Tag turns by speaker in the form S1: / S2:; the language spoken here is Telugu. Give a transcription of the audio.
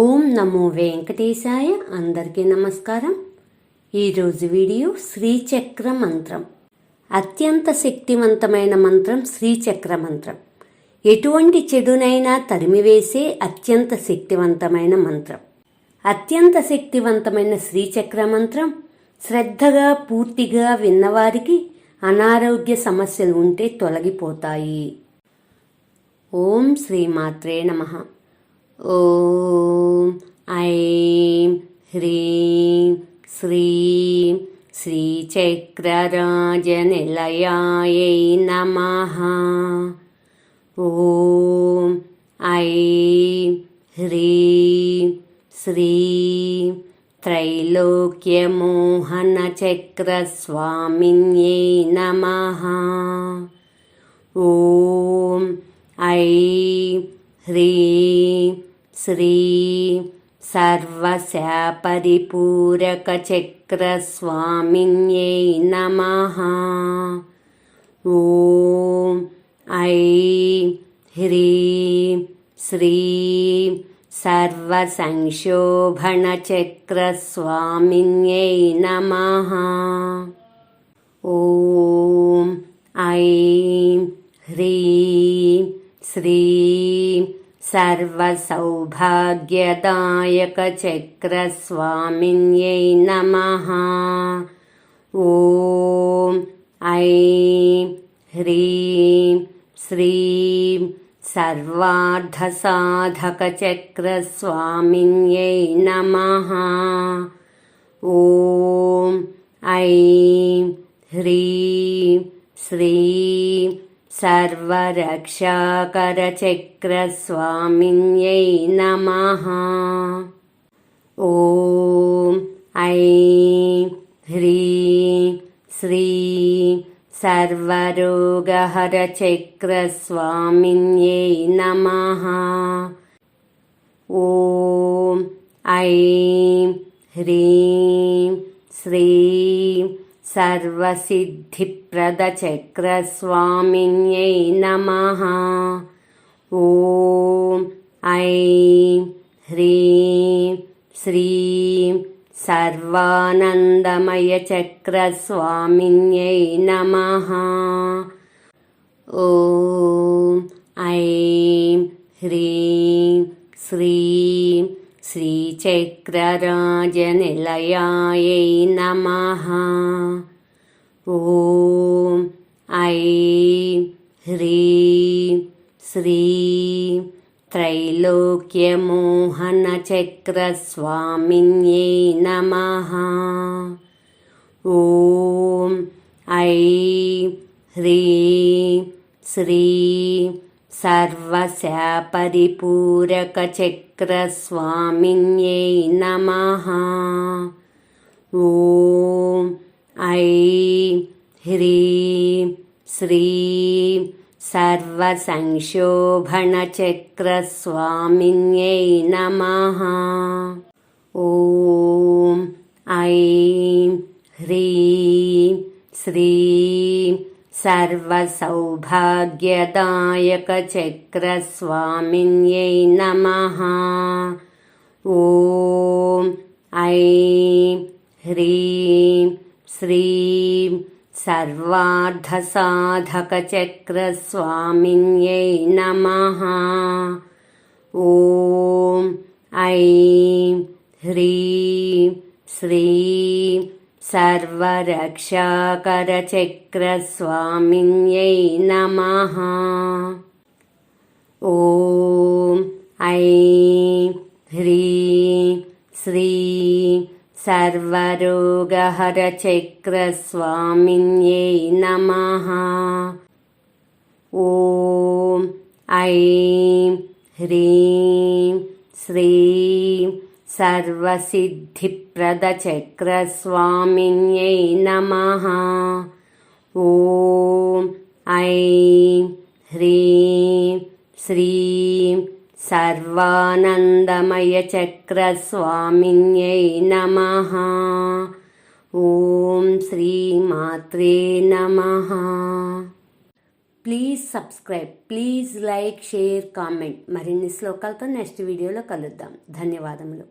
S1: ఓం నమో వెంకటేశాయ అందరికీ నమస్కారం. ఈరోజు వీడియో శ్రీచక్ర మంత్రం. అత్యంత శక్తివంతమైన మంత్రం శ్రీచక్ర మంత్రం. ఎటువంటి చెడునైనా తరిమివేసే అత్యంత శక్తివంతమైన మంత్రం. అత్యంత శక్తివంతమైన శ్రీచక్ర మంత్రం శ్రద్ధగా పూర్తిగా విన్నవారికి అనారోగ్య సమస్యలు ఉంటే తొలగిపోతాయి. ఓం శ్రీమాత్రే నమః. ఓం ఐం హ్రీం శ్రీం శ్రీచక్రరాజనిలయాయై నమ ఓం ఐం హ్రీం శ్రీం त्रैलोक्यमोहनचक्रस्वामिन्यै नमः ॐ ऐं ह्रीं श्रीं सर्वस्यापरिपूरकचक्रस्वामिन्यै नमः ॐ ऐं ह्रीं श्रीं सर्वसंशोभनचक्रस्वामिन्यै नमः ॐ ऐं ह्रीं श्रीं सर्वसौभाग्यदायकचक्रस्वामिन्यै नमः। ॐ ऐं ह्रीं श्रीं सर्वार्धसाधकचक्रस्वामिन्यै नमः। ॐ ऐं ह्रीं श्रीं सर्वरक्षाकरचक्रस्वामिन्यै नमः। ॐ ऐं ह्रीं श्रीं सर्वरोगहरचक्रस्वामिन्यै नमः। ॐ ऐं ह्रीं श्रीं सर्वसिद्धिप्रदचक्रस्वामिन्यै नमः ॐ ऐं ह्रीं श्रीं सर्वानन्दमयचक्रस्वामिन्यै नमः ॐ ऐं ह्रीं श्रीचक्रराजनिलयायै नमः। ॐ ऐं ह्रीं त्रैलोक्यमोहनचक्रस्वामिन्यै नमः। ॐ ऐं ह्रीं श्रीं सर्वस्यापरिपूरकचक्रस्वामिन्यै नमः। ॐ ऐं ह्रीं श्रीं सर्वसंशोभनचक्रस्वामिन्यै नमः। ॐ ऐं ह्रीं श्रीं सर्वसौभाग्यदायकचक्रस्वामिन्यै नमः ॐ ऐं ह्रीं श्रीं सर्वार्धसाधकचक्रस्वामिन्यै नमः ॐ ऐं ह्रीं श्रीं सर्वरक्षाकरचक्रस्वामिन्यै नमः। ॐ ऐं ह्रीं श्रीं सर्वरोगहरचक्रस्वामिन्यै नमः। ॐ ऐं ह्रीं श्रीं सर्वसिद्धिप्रदचक्रस्वामिन्यै नमः ॐ ऐं ह्रीं श्रीं सर्वानन्दमयचक्रस्वामिन्यै नमः ॐ श्रीमात्रे नमः please subscribe please like share comment మరిన్ని శ్లోకాలతో నెక్స్ట్ వీడియోలో కలుద్దాం ధన్యవాదములు